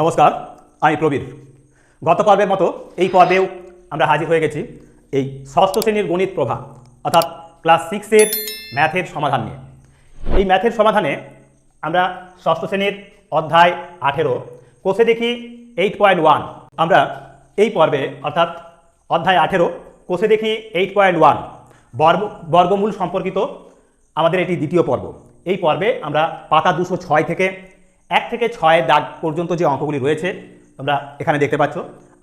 নমস্কার, আমি প্রবীর। গত পর্বের মতো এই পর্বেও আমরা হাজির হয়ে গেছি এই ষষ্ঠ শ্রেণির গণিত প্রভা, অর্থাৎ ক্লাস সিক্সের ম্যাথের সমাধান নিয়ে। এই ম্যাথের সমাধানে আমরা ষষ্ঠ শ্রেণির অধ্যায় আঠেরো, কোষে দেখি এইট পয়েন্ট ওয়ান আমরা এই পর্বে, অর্থাৎ অধ্যায় আঠেরো, কোষে দেখি এইট পয়েন্ট ওয়ান বর্গ, বর্গমূল সম্পর্কিত আমাদের এটি দ্বিতীয় পর্ব। এই পর্বে আমরা পাতা দুশো ছয় থেকে এক থেকে ছয় দাগ পর্যন্ত যে অঙ্কগুলি রয়েছে, তোমরা এখানে দেখতে পাচ্ছ।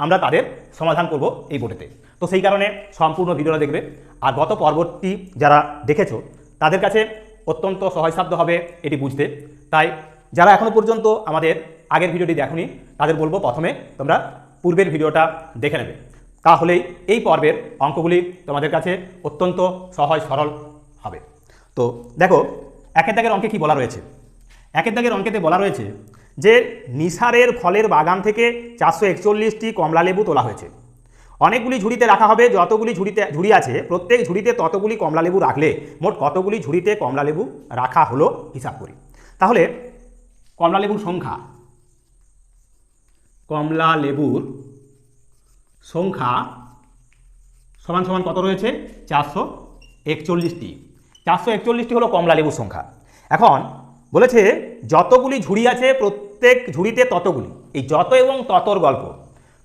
আমরা তাদের সমাধান করব এই বোর্ডেতে। তো সেই কারণে সম্পূর্ণ ভিডিওটা দেখবে। আর গত পর্বটি যারা দেখেছ, তাদের কাছে অত্যন্ত সহজসাধ্য হবে এটি বুঝতে। তাই যারা এখনও পর্যন্ত আমাদের আগের ভিডিওটি দেখোনি, তাদের বলব প্রথমে তোমরা পূর্বের ভিডিওটা দেখে নেবে। তাহলেই এই পর্বের অঙ্কগুলি তোমাদের কাছে অত্যন্ত সহজ সরল হবে। তো দেখো, একের দাগের অঙ্কে কি বলা রয়েছে? একের দাগের অঙ্কেতে বলা রয়েছে যে নিসারের ফলের বাগান থেকে চারশো একচল্লিশটি কমলা লেবু তোলা হয়েছে। অনেকগুলি ঝুড়িতে রাখা হবে, যতগুলি ঝুড়িতে, ঝুড়ি আছে, প্রত্যেক ঝুড়িতে ততগুলি কমলা লেবু রাখলে মোট কতগুলি ঝুড়িতে কমলা লেবু রাখা হলো হিসাব করি। তাহলে কমলা লেবুর সংখ্যা কমলা লেবুর সংখ্যা সমান সমান কত রয়েছে? চারশো একচল্লিশটি। চারশো একচল্লিশটি হলো কমলা লেবুর সংখ্যা। এখন বলেছে, যতগুলি ঝুড়ি আছে, প্রত্যেক ঝুড়িতে ততগুলি। এই যত এবং ততর গল্প।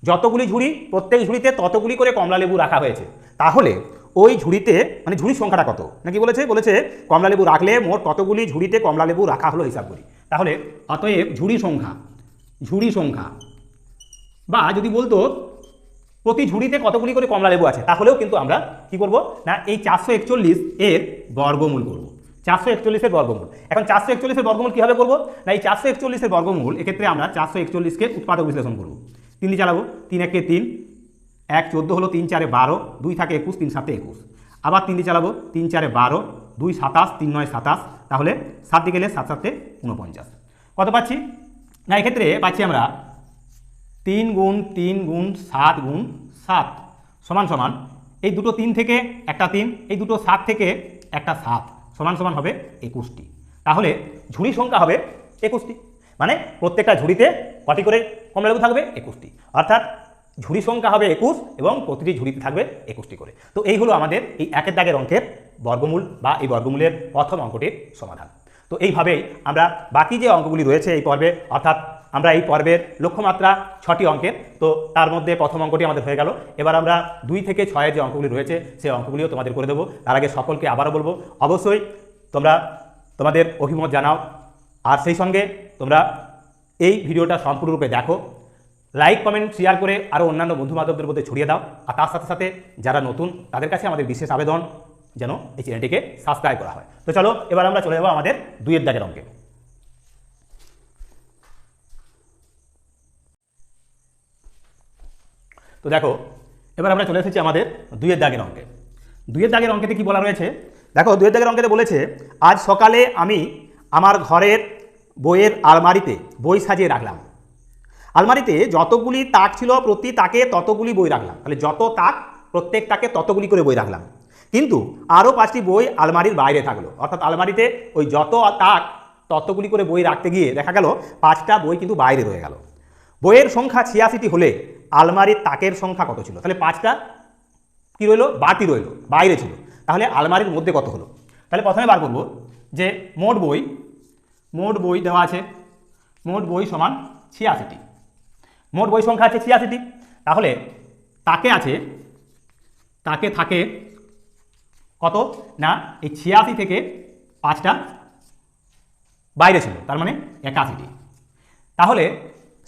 যতগুলি ঝুড়ি, প্রত্যেক ঝুড়িতে ততগুলি করে কমলা লেবু রাখা হয়েছে। তাহলে ওই ঝুড়িতে মানে ঝুড়ির সংখ্যাটা কত? নাকি বলেছে বলেছে কমলা লেবু রাখলে মোট কতগুলি ঝুড়িতে কমলা লেবু রাখা হলো হিসাব করি। তাহলে অতএব ঝুড়ি সংখ্যা ঝুড়ি সংখ্যা। বা যদি বলতো, প্রতি ঝুড়িতে কতগুলি করে কমলা লেবু আছে? তাহলেও কিন্তু আমরা কি করব? না, এই চারশো একচল্লিশ এর বর্গমূল করব। চারশো একচল্লিশের বর্গমূল। এখন চারশো একচল্লিশের বর্গমূল কীভাবে করব? না, এই চারশো একচল্লিশের বর্গমূল এক্ষেত্রে আমরা চারশো একচল্লিশকে উৎপাদক বিশ্লেষণ করব। তিন দিয়ে চালাবো। তিন একে তিন, এক চোদ্দ হলো তিন চারে বারো, দুই থাকে একুশ, তিন সাতে একুশ। আবার তিন দিয়ে চালাবো। তিন চারে বারো, দুই সাতাশ, তিন নয় সাতাশ, তাহলে সাত দিকে গেলে সাত সাতে উনপঞ্চাশ কত পাচ্ছি? না, এক্ষেত্রে পাচ্ছি আমরা তিন গুণ তিন গুণ সাত গুণ সাত সমান সমান। এই দুটো তিন থেকে একটা তিন, এই দুটো সাত থেকে একটা সাত। সমান সমান হবে একুশটি। তাহলে ঝুড়ি সংখ্যা হবে একুশটি। মানে প্রত্যেকটা ঝুড়িতে কটি করে কমলালেবু থাকবে একুশটি। অর্থাৎ ঝুড়ি সংখ্যা হবে একুশ এবং প্রতিটি ঝুড়িতে থাকবে একুশটি করে। তো এই হলো আমাদের এই একের দাগের অঙ্কের বর্গমূল বা এই বর্গমূলের প্রথম অঙ্কটির সমাধান। তো এইভাবেই আমরা বাকি যে অঙ্কগুলি রয়েছে এই পর্বে, অর্থাৎ আমরা এই পর্বের লক্ষ্যমাত্রা ছটি অঙ্কের, তো তার মধ্যে প্রথম অঙ্কটি আমাদের হয়ে গেল। এবার আমরা দুই থেকে ছয়ের যে অঙ্কগুলি রয়েছে সেই অঙ্কগুলিও তোমাদের করে দেবো। তার আগে সকলকে আবারও বলব, অবশ্যই তোমরা তোমাদের অভিমত জানাও। আর সেই সঙ্গে তোমরা এই ভিডিওটা সম্পূর্ণরূপে দেখো। লাইক, কমেন্ট, শেয়ার করে আরও অন্যান্য বন্ধু বান্ধবদের মধ্যে ছড়িয়ে দাও। আর তার সাথে সাথে যারা নতুন, তাদের কাছে আমাদের বিশেষ আবেদন যেন এই চ্যানেলটিকে সাবস্ক্রাইব করা হয়। তো চলো, এবার আমরা চলে যাব আমাদের দুইয়ের দাগের অঙ্কে। তো দেখো, এবার আমরা চলে এসেছি আমাদের দুইয়ের দাগের অঙ্কে। দুইয়ের দাগের অঙ্কেতে কি বলা রয়েছে? দেখো, দুইয়ের দাগের অঙ্কেতে বলেছে, আজ সকালে আমি আমার ঘরের বইয়ের আলমারিতে বই সাজিয়ে রাখলাম। আলমারিতে যতগুলি তাক ছিল প্রতি তাকে ততগুলি বই রাখলাম। তাহলে যত তাক প্রত্যেক তাকে ততগুলি করে বই রাখলাম। কিন্তু আরও পাঁচটি বই আলমারির বাইরে থাকল। অর্থাৎ আলমারিতে ওই যত তাক, ততগুলি করে বই রাখতে গিয়ে দেখা গেল, পাঁচটা বই কিন্তু বাইরে রয়ে গেল। বইয়ের সংখ্যা ছিয়াশিটি হলে আলমারির তাকের সংখ্যা কত ছিল? তাহলে পাঁচটা কি রইল? বাটি রইল, বাইরে ছিল। তাহলে আলমারির মধ্যে কত হলো? তাহলে প্রথমে বার করব যে মোট বই মোট বই দেওয়া আছে, মোট বই সমান ছিয়াশিটি। মোট বই সংখ্যা আছে ছিয়াশিটি। তাহলে তাকে আছে, তাকে থাকে কত? না, এই ছিয়াশি থেকে পাঁচটা বাইরে ছিল, তার মানে একাশিটি। তাহলে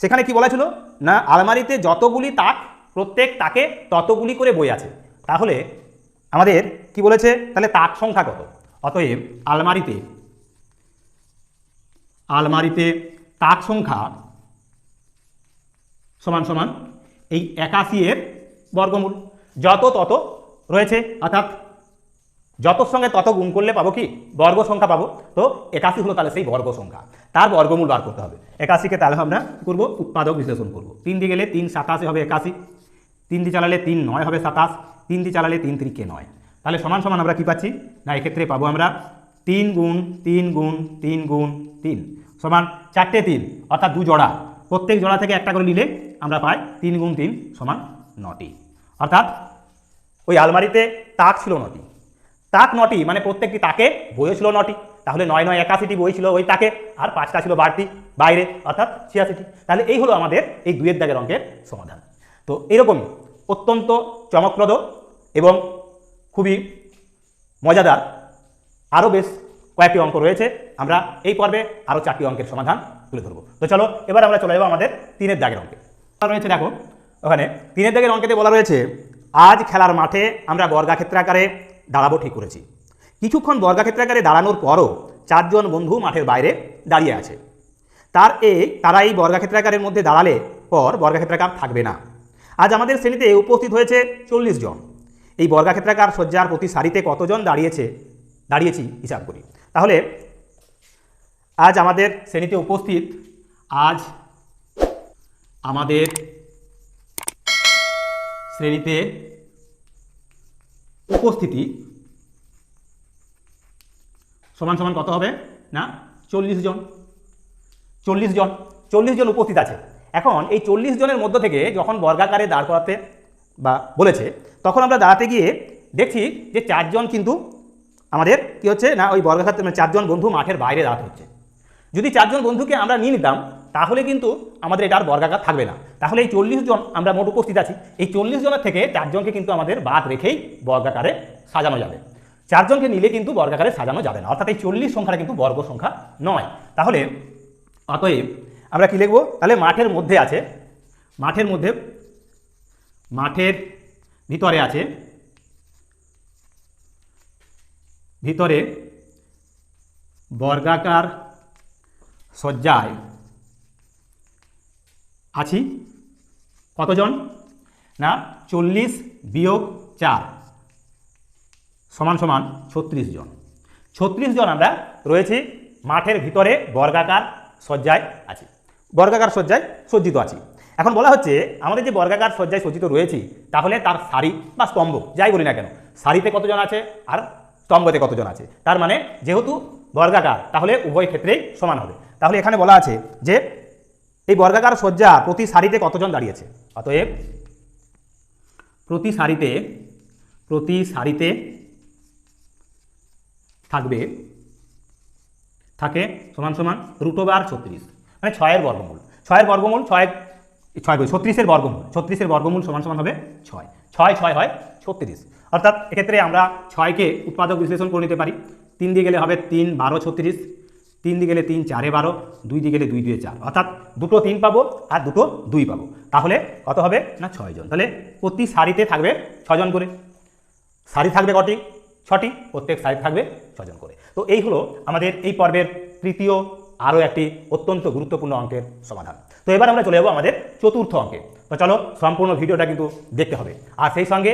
সেখানে কি বলা ছিল? না, আলমারিতে যতগুলি তাক, প্রত্যেক তাকে ততগুলি করে বই আছে। তাহলে আমাদের কি বলেছে? তাহলে তাক সংখ্যা কত? অতএব আলমারিতে আলমারিতে তাক সংখ্যা সমান সমান এই একাশি এর বর্গমূল। যত তত রয়েছে, অর্থাৎ যতর সঙ্গে তত গুণ করলে পাবো কি? বর্গ সংখ্যা পাবো। তো একাশি হলো তাহলে সেই বর্গ সংখ্যা। তার বর্গমূল বার করতে হবে। একাশিকে তাহলে আমরা করব উৎপাদক বিশ্লেষণ করব। তিন দিয়ে গেলে তিন সাতাশে হবে একাশি। তিন দিয়ে চালালে তিন নয় হবে সাতাশ। তিন দিয়ে চালালে তিন তিরিকে নয়। তাহলে সমান সমান আমরা কী পাচ্ছি? না, এক্ষেত্রে পাবো আমরা তিন গুণ তিন গুণ তিন গুণ, তিন। সমান চারটে তিন, অর্থাৎ দু জোড়া। প্রত্যেক জোড়া থেকে একটা করে নিলে আমরা পাই তিন গুণ তিন সমান নটি। অর্থাৎ ওই আলমারিতে তাক ছিল নটি। তাক নটি মানে প্রত্যেকটি তাকে বইও ছিল নটি। তাহলে নয় নয় একাশিটি বই ছিল ওই তাকে, আর পাঁচটা ছিল বাড়তি, বাইরে, অর্থাৎ ছিয়াশিটি। তাহলে এই হলো আমাদের এই দুয়ের দাগের অঙ্কের সমাধান। তো এরকমই অত্যন্ত চমকপ্রদ এবং খুবই মজাদার আরও বেশ কয়েকটি অঙ্ক রয়েছে। আমরা এই পর্বে আরও চারটি অঙ্কের সমাধান তুলে ধরবো। তো চলো, এবার আমরা চলে যাব আমাদের তিনের দাগের অঙ্কে। রয়েছে দেখো, ওখানে তিনের দাগের অঙ্কেতে বলা রয়েছে, আজ খেলার মাঠে আমরা বর্গাক্ষেত্রাকারে দাঁড়াবো ঠিক করেছি। কিছুক্ষণ বর্গাক্ষেত্রাকারে দাঁড়ানোর পরও চারজন বন্ধু মাঠের বাইরে দাঁড়িয়ে আছে। তার এ তারা এই বর্গাক্ষেত্রাকারের মধ্যে দাঁড়ালে পর বর্গাক্ষেত্রাকার থাকবে না। আজ আমাদের শ্রেণীতে উপস্থিত হয়েছে চল্লিশ জন। এই বর্গাক্ষেত্রাকার সজ্জার প্রতি সারিতে কতজন দাঁড়িয়েছে, দাঁড়িয়েছি হিসাব করি। তাহলে, আজ আমাদের শ্রেণীতে উপস্থিত, আজ আমাদের শ্রেণীতে উপস্থিতি সমান সমান কত হবে? না, চল্লিশ জন। চল্লিশ জন। চল্লিশ জন উপস্থিত আছে। এখন এই চল্লিশ জনের মধ্য থেকে যখন বর্গাকারে দাঁড় করাতে বা বলেছে, তখন আমরা দাঁড়াতে গিয়ে দেখছি যে চারজন কিন্তু আমাদের কি হচ্ছে না, ওই বর্গাকার মানে চারজন বন্ধু মাঠের বাইরে দাঁড়াতে হচ্ছে। যদি চারজন বন্ধুকে আমরা নিয়ে নিতাম, তাহলে কিন্তু আমাদের এটা আর বর্গাকার থাকবে না। তাহলে এই চল্লিশ জন আমরা মোট উপস্থিত আছি। এই চল্লিশ জনের থেকে চারজনকে কিন্তু আমাদের বাদ রেখেই বর্গাকারে সাজানো যাবে। চারজনকে নিলে কিন্তু বর্গাকারে সাজানো যাবে না। অর্থাৎ এই চল্লিশ সংখ্যাটা কিন্তু বর্গ সংখ্যা নয়। তাহলে অতএব আমরা কি লিখব? তাহলে মাঠের মধ্যে আছে, মাঠের মধ্যে, মাঠের ভিতরে আছে, ভিতরে বর্গাকার সজ্জায় আছি? কতজন? না, চল্লিশ বিয়োগ চার। সমান সমান ছত্রিশ জন। ছত্রিশ জন আমরা রয়েছি, মাঠের ভিতরে বর্গাকার সজ্জায় আছি। বর্গাকার সজ্জায় সজ্জিত আছি। এখন বলা হচ্ছে, আমাদের যে বর্গাকার সজ্জায় সজ্জিত রয়েছি, তাহলে তার সারি বা স্তম্ভ, যাই বলি না কেন, সারিতে কতজন আছে আর স্তম্ভতে কতজন আছে? তার মানে যেহেতু বর্গাকার, তাহলে উভয় ক্ষেত্রেই সমান হবে। তাহলে এখানে বলা আছে যে এই বর্গাকার সজ্জা প্রতি সারিতে কতজন দাঁড়িয়েছে? অতএব প্রতি সারিতে প্রতি সারিতে থাকবে, থাকে সমান সমান রুট ওভার ছত্রিশ মানে ছয়ের বর্গমূল। ছয়ের বর্গমূল, ছয় ছয় বই ছত্রিশের বর্গমূল। ছত্রিশের বর্গমূল সমান সমান হবে ছয়। ছয় ছয় হয় ছত্রিশ। অর্থাৎ এক্ষেত্রে আমরা ছয়কে উৎপাদক বিশ্লেষণ করে নিতে পারি। তিন দিয়ে গেলে হবে তিন, বারো, ছত্রিশ। তিন দিয়ে গেলে তিন, চারে বারো, দুই দিয়ে গেলে দুই, দুয়ে চার। অর্থাৎ দুটো তিন পাবো আর দুটো দুই পাবো। তাহলে কত হবে? না ছয়জন তাহলে প্রতি সারিতে থাকবে ছজন করে। সারি থাকবে কটি? ছটি। প্রত্যেক সারি থাকবে ছজন করে। তো এই হলো আমাদের এই পর্বের তৃতীয়, আরও একটি অত্যন্ত গুরুত্বপূর্ণ অঙ্কের সমাধান। তো এবার আমরা চলে যাব আমাদের চতুর্থ অঙ্কে। তো চলো, সম্পূর্ণ ভিডিওটা কিন্তু দেখতে হবে। আর সেই সঙ্গে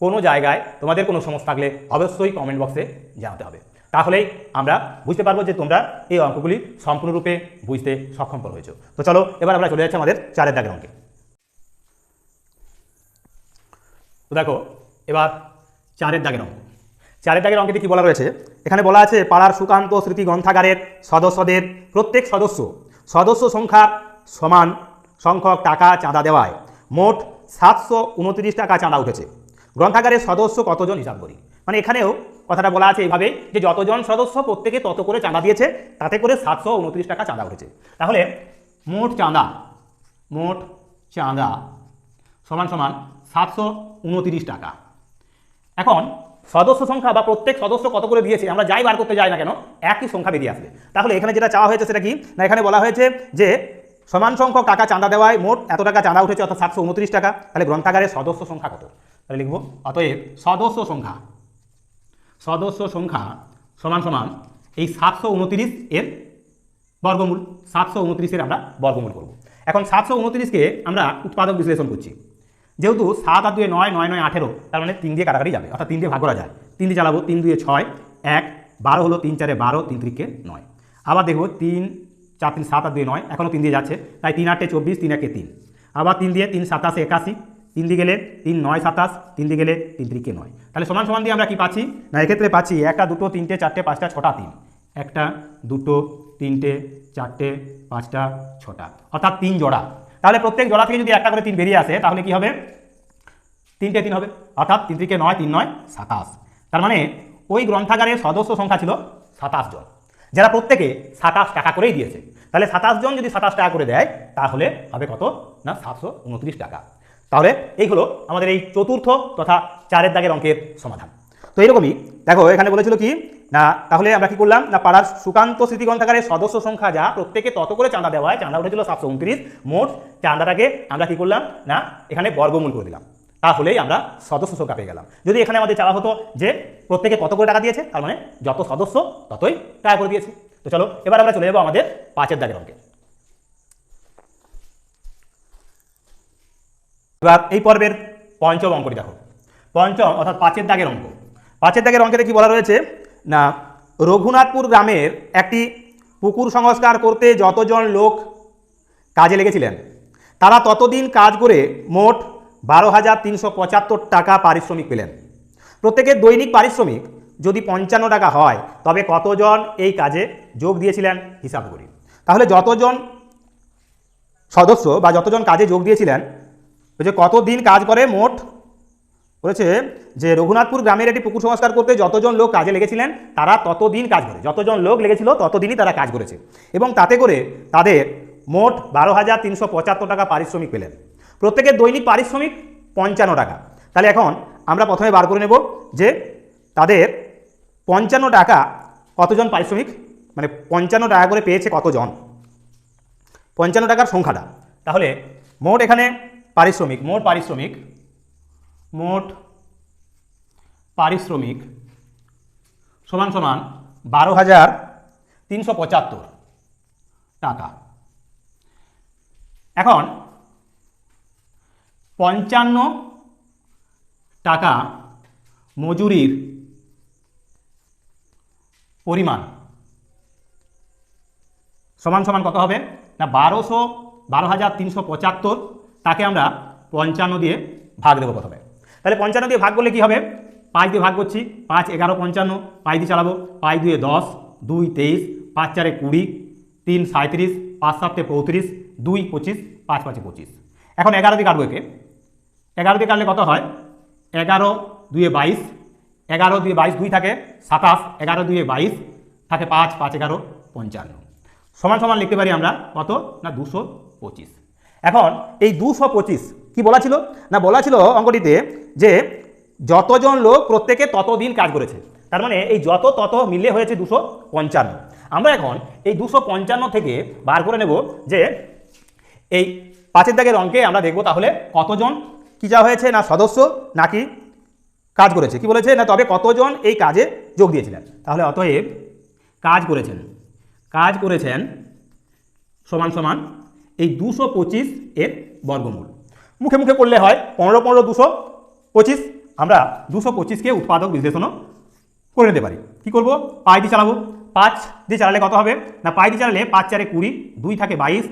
কোনো জায়গায় তোমাদের কোনো সমস্যা থাকলে অবশ্যই কমেন্ট বক্সে জানাতে হবে। তাহলেই আমরা বুঝতে পারব যে তোমরা এই অঙ্কগুলি সম্পূর্ণরূপে বুঝতে সক্ষম হয়েছো। তো চলো, এবার আমরা চলে যাচ্ছি আমাদের চারের দাগের অঙ্কে। তো দেখো, এবার চারের দাগের অঙ্ক। চারের দাগের অঙ্কেতে কি বলা রয়েছে? এখানে বলা আছে, পাড়ার সুকান্ত স্মৃতি গ্রন্থাগারের সদস্যদের প্রত্যেক সদস্য সদস্য সংখ্যার সমান সংখ্যক টাকা চাঁদা দেওয়ায়। মোট সাতশো উনত্রিশ টাকা চাঁদা উঠেছে। গ্রন্থাগারের সদস্য কতজন হিসাব করি? মানে এখানেও কথাটা বলা আছে এইভাবে যে যতজন সদস্য প্রত্যেকে তত করে চাঁদা দিয়েছে, তাতে করে সাতশো উনত্রিশ টাকা চাঁদা উঠেছে তাহলে মোট চাঁদা মোট চাঁদা সমান সমান সাতশো উনত্রিশ টাকা। এখন সদস্য সংখ্যা বা প্রত্যেক সদস্য কত করে দিয়েছে, আমরা যাই বার করতে যাই না কেন, একই সংখ্যা বেরিয়ে আসবে। তাহলে এখানে যেটা চাওয়া হয়েছে সেটা কি? না, এখানে বলা হয়েছে যে সমান সংখ্যক টাকা চাঁদা দেওয়ায় মোট এত টাকা চাঁদা উঠেছে, অর্থাৎ সাতশো উনত্রিশ টাকা। তাহলে গ্রন্থাগারের সদস্য সংখ্যা কত? তাহলে লিখব, অতএব সদস্য সংখ্যা সদস্য সংখ্যা সমান সমান এই সাতশো উনত্রিশ এর বর্গমূল, সাতশো উনত্রিশের আমরা বর্গমূল করব। এখন সাতশো উনত্রিশকে আমরা উৎপাদক বিশ্লেষণ করছি। যেহেতু সাত আর দুয়ে নয় নয় নয়, আঠেরো, তার মানে তিন দিয়ে কাটাকাটি যাবে, অর্থাৎ তিন দিয়ে ভাগ করা যায়। তিন দিয়ে চালাবো, তিন দুয়ে ছয়, এক, বারো হলো তিন চারে বারো, তিন ত্রিকে নয়। আবার দেখব তিন, চার, তিন, সাত আর দুয়ে নয় এখনও তিন দিয়ে যাচ্ছে, তাই তিন আটে চব্বিশ, তিন একে তিন। আবার তিন দিয়ে তিন, সাতাশে একাশি তিন দিয়ে গেলে তিন নয় সাতাশ, তিন দিকে গেলে তিন ত্রিকে নয়। তাহলে সমান সমান দিয়ে আমরা কি পাচ্ছি? না, এক্ষেত্রে পাচ্ছি একটা, দুটো, তিনটে, চারটে, পাঁচটা, ছটা, তিন। একটা, দুটো, তিনটে, চারটে, পাঁচটা, ছটা। অর্থাৎ তিন জোড়া। তাহলে প্রত্যেক জোড়া থেকে যদি একটা করে তিন বেরিয়ে আসে, তাহলে কি হবে? তিনটে তিন হবে। অর্থাৎ তিন থেকে নয়, তিন নয়, সাতাশ। তার মানে ওই গ্রন্থাগারের সদস্য সংখ্যা ছিল সাতাশ জন। যারা প্রত্যেকে সাতাশ টাকা করেই দিয়েছে। তাহলে সাতাশ জন যদি সাতাশ টাকা করে দেয়, তাহলে হবে কত? না, সাতশো উনত্রিশ টাকা। তাহলে এই হলো আমাদের এই চতুর্থ তথা চারের দাগের অঙ্কের সমাধান। তো এরকমই, দেখো এখানে বলেছিল কি? না, তাহলে আমরা কি করলাম? না, পাড়ার সুকান্ত স্মৃতি গ্রন্থাগারের সদস্য সংখ্যা যা প্রত্যেকে তত করে চাঁদা দেওয়া হয়, চাঁদা উঠেছিল সাতশো উনত্রিশ, মোট চাঁদাটাকে আমরা কি করলাম? না, এখানে বর্গমূল করে দিলাম। তাহলেই আমরা সদস্য সংখ্যা পেয়ে গেলাম। যদি এখানে আমাদের চাওয়া হতো যে প্রত্যেকে কত করে টাকা দিয়েছে, তার মানে যত সদস্য ততই টাকা করে দিয়েছে। তো চলো, এবার আমরা চলে যাব আমাদের পাঁচের দাগের অঙ্কে। এবার এই পর্বের পঞ্চম অঙ্কটি দেখো। পঞ্চম অর্থাৎ পাঁচের দাগের অঙ্ক। পাঁচের দাগের অঙ্কেতে কি বলা রয়েছে, না, রঘুনাথপুর গ্রামের একটি পুকুর সংস্কার করতে যতজন লোক কাজে লেগেছিলেন, তারা ততদিন কাজ করে মোট বারো হাজার তিনশো পঁচাত্তর টাকা পারিশ্রমিক পেলেন। প্রত্যেকের দৈনিক পারিশ্রমিক যদি পঞ্চান্ন টাকা হয়, তবে কতজন এই কাজে যোগ দিয়েছিলেন হিসাব করি। তাহলে যতজন সদস্য বা যতজন কাজে যোগ দিয়েছিলেন যে কতদিন কাজ করে মোট? বলেছে যে, রঘুনাথপুর গ্রামের একটি পুকুর সংস্কার করতে যতজন লোক কাজে লেগেছিলেন, তারা ততদিন কাজ করে। যতজন লোক লেগেছিল, ততদিনই তারা কাজ করেছে। এবং তাতে করে তাদের মোট বারো হাজার তিনশো পঁচাত্তর টাকা পারিশ্রমিক পেলেন। প্রত্যেকের দৈনিক পারিশ্রমিক পঞ্চান্ন টাকা। তাহলে এখন আমরা প্রথমে বার করে নেব যে, তাদের পঞ্চান্ন টাকা কতজন পারিশ্রমিক মানে পঞ্চান্ন টাকা করে পেয়েছে কতজন? পঞ্চান্ন টাকার সংখ্যাটা। তাহলে মোট এখানে পারিশ্রমিক, মোট পারিশ্রমিক মোট পারিশ্রমিক সমান সমান বারো হাজার তিনশো পঁচাত্তর টাকা। এখন পঞ্চান্ন টাকা মজুরির পরিমাণ সমান সমান কত হবে? না, বারোশো, বারো হাজার তিনশো পঁচাত্তর তাকে আমরা পঞ্চান্ন দিয়ে ভাগ দেবো প্রথমে। তাহলে পঞ্চান্ন দিয়ে ভাগ করলে কি হবে? পাঁচ দিয়ে ভাগ করছি, পাঁচ, এগারো, পঞ্চান্ন, পাঁচ দিয়ে চালাবো, পাঁচ দুয়ে দশ, দুই, তেইশ, পাঁচ চারে কুড়ি, তিন সাঁত্রিশ পাঁচ, সাতে পঁয়ত্রিশ, দুই, পঁচিশ, পাঁচ, পাঁচে পঁচিশ। এখন এগারো দিয়ে কাটবো একে। এগারো দিয়ে কাটলে কত হয়? এগারো দুয়ে বাইশ, এগারো দুয়ে বাইশ দুই থাকে সাতাশ, এগারো দুয়ে বাইশ থাকে পাঁচ পাঁচ, এগারো, পঞ্চান্ন। সমান সমান লিখতে পারি আমরা কত? না, দুশো পঁচিশ। এখন এই দুশো পঁচিশ কী বলা ছিল? না, বলা ছিল অঙ্কটিতে যে যতজন লোক প্রত্যেকে ততদিন কাজ করেছে। তার মানে এই যত তত মিলে হয়েছে দুশো পঞ্চান্ন। আমরা এখন এই দুশো পঞ্চান্ন থেকে বার করে নেব যে এই পাঁচের দাগের অঙ্কে আমরা দেখব তাহলে কতজন কি যা হয়েছে, না সদস্য, নাকি কাজ করেছে। কি বলেছে? না, তবে কতজন এই কাজে যোগ দিয়েছিলেন। তাহলে অতএব কাজ করেছেন। কাজ করেছেন সমান সমান এই দুশো পঁচিশ এর বর্গমূল। মুখে মুখে করলে হয় পনেরো পনেরো দুশো পঁচিশ। আমরা দুশো পঁচিশকে উৎপাদক বিশ্লেষণও করে নিতে পারি। কী করব? পাঁচ দিয়ে চালাবো। পাঁচ দিয়ে চালালে কত হবে? না, পাঁচ দিয়ে চালালে পাঁচ চারে কুড়ি, দুই থাকে বাইশ,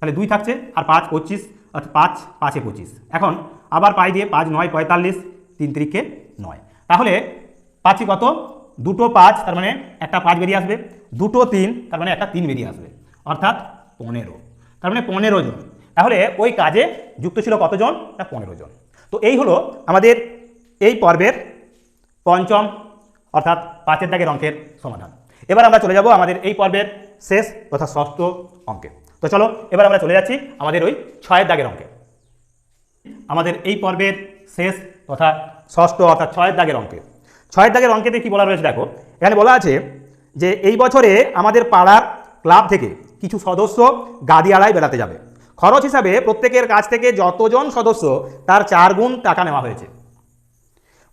তাহলে দুই থাকছে, আর পাঁচ পঁচিশ, অর্থাৎ পাঁচ পাঁচে পঁচিশ। এখন আবার পাই দিয়ে পাঁচ নয়, পঁয়তাল্লিশ, তিন তিরিখে নয়। তাহলে পাঁচই কত? দুটো পাঁচ, তার মানে একটা পাঁচ বেরিয়ে আসবে। দুটো তিন, তার মানে একটা তিন বেরিয়ে আসবে। অর্থাৎ পনেরো। তার মানে পনেরো জন। তাহলে ওই কাজে যুক্ত ছিল কতজন? না, পনেরো জন। তো এই হলো আমাদের এই পর্বের পঞ্চম, অর্থাৎ পাঁচের দাগের অঙ্কের সমাধান। এবার আমরা চলে যাব আমাদের এই পর্বের শেষ তথা ষষ্ঠ অঙ্কে। তো চলো, এবার আমরা চলে যাচ্ছি আমাদের ওই ছয়ের দাগের অঙ্কে। আমাদের এই পর্বের শেষ তথা ষষ্ঠ, অর্থাৎ ছয়ের দাগের অঙ্কে। ছয়ের দাগের অঙ্কেতে কি বলা রয়েছে দেখো? এখানে বলা আছে যে এই বছরে আমাদের পাড়ার ক্লাব থেকে কিছু সদস্য গাদিয়ালায় বেড়াতে যাবে। খরচ হিসাবে প্রত্যেকের কাছ থেকে যতজন সদস্য, তার চার গুণ টাকা নেওয়া হয়েছে।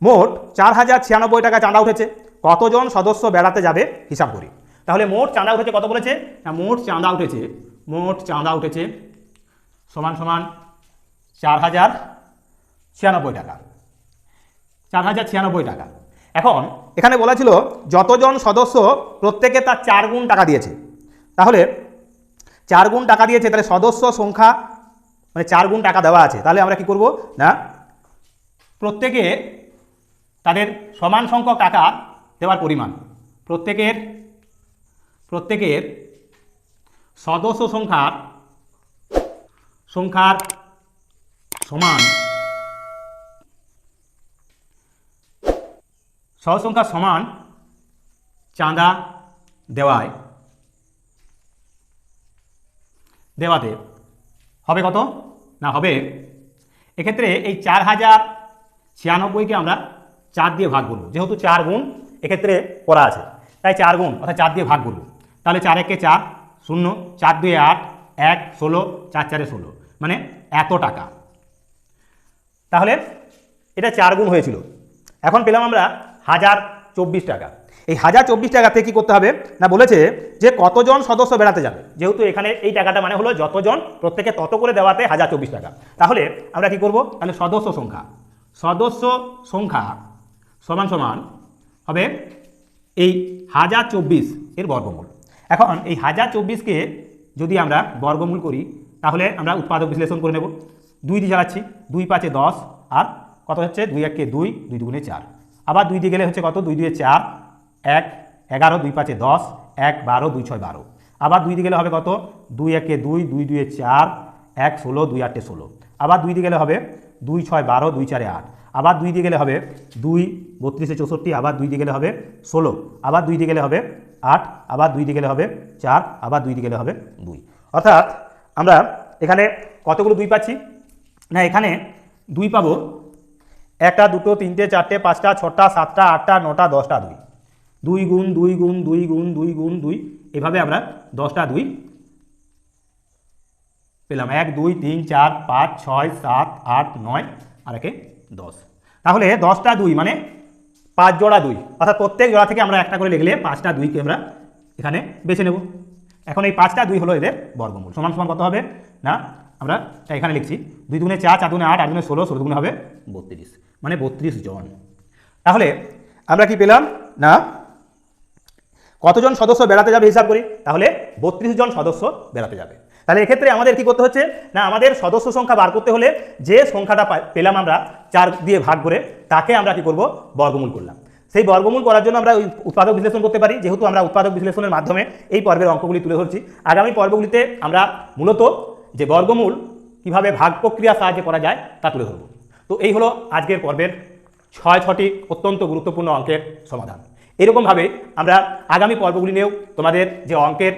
মোট চার হাজার ছিয়ানব্বই টাকা চাঁদা উঠেছে। কতজন সদস্য বেড়াতে যাবে হিসাব করি। তাহলে মোট চাঁদা উঠেছে কত বলেছে? না, মোট চাঁদা উঠেছে, মোট চাঁদা উঠেছে সমান সমান চার হাজার ছিয়ানব্বই টাকা। চার হাজার ছিয়ানব্বই টাকা। এখন এখানে বলা ছিল যতজন সদস্য প্রত্যেকে তার চার গুণ টাকা দিয়েছে। তাহলে চার গুণ টাকা দিয়েছে, তাহলে সদস্য সংখ্যা মানে চার গুণ টাকা দেওয়া আছে, তাহলে আমরা কি করব? না, প্রত্যেকে তাদের সমান সংখ্যক টাকা দেওয়ার পরিমাণ, প্রত্যেকের প্রত্যেকের সদস্য সংখ্যার সংখ্যার সমান সহসংখ্যার সমান চাঁদা দেওয়ায় দেওয়াতে। হবে কত? না, হবে। এক্ষেত্রে এই চার হাজার ছিয়ানব্বইকে আমরা চার দিয়ে ভাগ করব। যেহেতু চার গুণ, এক্ষেত্রে করা আছে। তাই চার গুণ, অর্থাৎ চার দিয়ে ভাগ করব। তাহলে চার একে চার, শূন্য, চার দুই আট, এক, ষোলো, চার চারে ষোলো। মানে এত টাকা। তাহলে এটা চার গুণ হয়েছিল। এখন পেলাম আমরা হাজার চব্বিশ টাকা। এই হাজার চব্বিশ টাকাতে কী করতে হবে? না, বলেছে যে কতজন সদস্য বেড়াতে যাবে? যেহেতু এখানে এই টাকাটা মানে হলো যতজন প্রত্যেকে তত করে দেওয়াতে হাজার চব্বিশ টাকা। তাহলে আমরা কি করব? তাহলে সদস্য সংখ্যা। সদস্য সংখ্যা সমান সমান হবে এই হাজার চব্বিশ এর বর্গমূল। এখন এই হাজার চব্বিশকে যদি আমরা বর্গমূল করি, তাহলে আমরা উৎপাদক বিশ্লেষণ করে নেব। দুই দিয়ে চালাচ্ছি, দুই পাঁচে দশ, আর কত হচ্ছে? দুই এককে দুই দুই দুগুণে চার। আবার দুই দিয়ে গেলে হচ্ছে কত? দুই দুয়ে চার এক, এগারো, দুই পাঁচে দশ, এক, বারো, দুই, ছয়, বারো। আবার দুই দিয়ে গেলে হবে কত? দুই, একে দুই দুই দুয়ে চার, এক, ষোলো, দুই, আটে ষোলো। আবার দুই দিকে গেলে হবে দুই, ছয়, বারো, দুই, চারে আট। আবার দুই দিয়ে গেলে হবে দুই, বত্রিশে চৌষট্টি, আবার দুই দিয়ে গেলে হবে ষোলো। আবার দুই দিয়ে গেলে হবে আট, আবার দুই দিয়ে গেলে হবে চার, আবার দুই দিয়ে গেলে হবে দুই। অর্থাৎ আমরা এখানে কতগুলো দুই পাচ্ছি? না, এখানে দুই পাবো। একটা, দুটো, তিনটে, চারটে, পাঁচটা, ছটা, সাতটা, আটটা, নটা, দশটা, দুই। দুই গুণ দুই গুণ দুই গুণ দুই গুণ দুই, এভাবে আমরা দশটা দুই পেলাম। এক, দুই, তিন, চার, পাঁচ, ছয়, সাত, আট, নয়, আর একে দশ। তাহলে দশটা দুই মানে পাঁচ জোড়া দুই। অর্থাৎ প্রত্যেক জোড়া থেকে আমরা একটা করে লিখলে পাঁচটা দুইকে আমরা এখানে বেছে নেব। এখন এই পাঁচটা দুই হলো এদের বর্গমূল। সমান সমান কত হবে? না, আমরা এখানে লিখছি। দুই দুগুণে চার চার দুগুণে আট আট দুগুণে ষোলো ষোলো দুগুণে হবে বত্রিশ মানে বত্রিশ জন। তাহলে আমরা কি পেলাম? না কতজন সদস্য বেড়াতে যাবে হিসাব করি? তাহলে বত্রিশ জন সদস্য বেড়াতে যাবে। তাহলে এক্ষেত্রে আমাদের কি করতে হচ্ছে? না, আমাদের সদস্য সংখ্যা বার করতে হলে যে সংখ্যাটা পেলাম আমরা চার দিয়ে ভাগ করে, তাকে আমরা কি করব? বর্গমূল করলাম। সেই বর্গমূল করার জন্য আমরা উৎপাদক বিশ্লেষণ করতে পারি। যেহেতু আমরা উৎপাদক বিশ্লেষণের মাধ্যমে এই পর্বের অঙ্কগুলি তুলে ধরছি, আগামী পর্বগুলিতে আমরা মূলত যে বর্গমূল কীভাবে ভাগ প্রক্রিয়া সাহায্যে করা যায় তা তুলে ধরব। তো এই হলো আজকের পর্বের ছয়, ছটি অত্যন্ত গুরুত্বপূর্ণ অঙ্কের সমাধান। এরকমভাবে আমরা আগামী পর্বগুলি নিয়েও তোমাদের যে অঙ্কের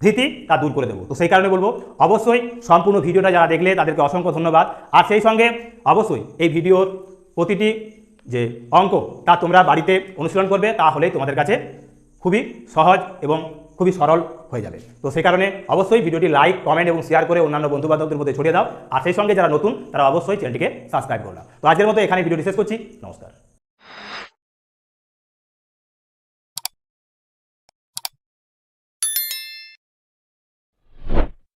ভীতি তা দূর করে দেবো। তো সেই কারণে বলব, অবশ্যই সম্পূর্ণ ভিডিওটা যারা দেখলে তাদেরকে অসংখ্য ধন্যবাদ। আর সেই সঙ্গে অবশ্যই এই ভিডিওর প্রতিটি যে অঙ্ক তা তোমরা বাড়িতে অনুশীলন করবে তাহলেই তোমাদের কাছে খুবই সহজ এবং খুবই সরল হয়ে যাবে। তো সেই কারণে অবশ্যই ভিডিওটি লাইক, কমেন্ট এবং শেয়ার করে অন্যান্য বন্ধুবান্ধবদের মধ্যে ছড়িয়ে দাও। আর সেই সঙ্গে যারা নতুন, তারা অবশ্যই চ্যানেলটিকে সাবস্ক্রাইব করলাম তো আজকের মতো এখানে ভিডিওটি শেষ করছি। নমস্কার।